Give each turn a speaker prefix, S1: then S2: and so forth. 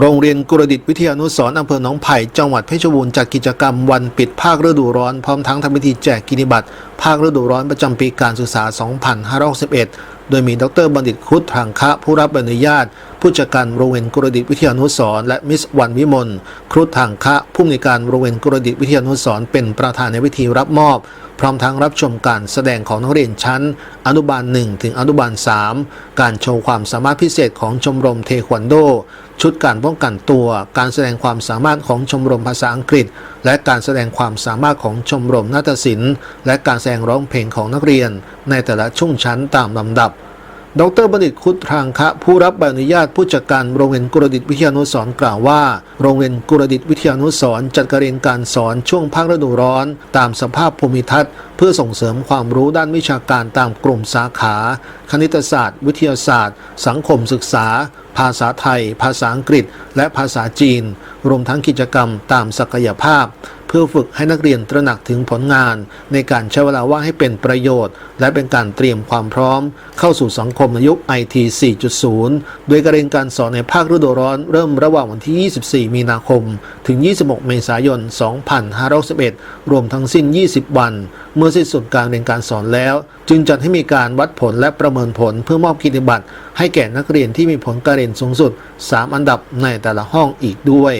S1: โรงเรียนกุรดิตวิทยานุสรณ์อำเภอหนองไผ่จังหวัดเพชรบูรณ์จัดกิจกรรมวันปิดภาคฤดูร้อนพร้อมทั้งทำพิธีแจกกินิบัตรภาคฤดูร้อนประจำปีการศึกษา 2561 โดยมีดรบัณฑิตครุฑทางคะผู้รับอนุญาต ผู้จัดการโรงเรียนกรดิตวิทยานุสรณ์และมิสวันวิมลครุฑทางคะผู้อำนวยการโรงเรียนกรดิตวิทยานุสรณ์เป็นประธานในพิธีรับมอบ พร้อมทั้งรับชมการแสดงของนักเรียนชั้น อนุบาล 1 ถึงอนุบาล 3 การโชว์ความสามารถพิเศษของชมรมเทควันโด ชุดการป้องกันตัว การแสดงความสามารถของชมรมภาษาอังกฤษ และการแสดงความสามารถของชมรมนาฏศิลป์ และการแสดงร้องเพลงของนักเรียน ในแต่ละช่วงชั้นตามลำดับ ดรบัณฑิตคุดทางคะ ผู้รับใบอนุญาตผู้จัดการโรงเรียนกุรดิตวิทยานุสร์กล่าวว่า โรงเรียนกุรดิตวิทยานุสร์จัดการเรียนการสอนช่วงภาคฤดูร้อน ตามสภาพภูมิทัศน์ เพื่อส่งเสริมความรู้ด้านวิชาการตามกลุ่มสาขา คณิตศาสตร์ วิทยาศาสตร์ สังคมศึกษา ภาษาไทย ภาษาอังกฤษ และภาษาจีน รวมทั้งกิจกรรมตามศักยภาพ เพื่อฝึกให้นักเรียนตระหนักถึงผลงาน ในการใช้เวลาว่างให้เป็นประโยชน์ และเป็นการเตรียมความพร้อม เข้าสู่สังคมในยุค IT 4.0 โดยการเรียนการสอนในภาคฤดูร้อนเริ่มระหว่างวันที่ 24 มีนาคม ถึง 26 เมษายน 2511 รวมทั้งสิ้น 20 วัน เมื่อสิ้นสุดการเรียนการสอนแล้ว จึงจัดให้มีการวัดผลและประเมินผลเพื่อมอบกิตติบัตรให้แก่นักเรียนที่มีผลการเรียนสูงสุด 3 อันดับในแต่ละห้องอีกด้วย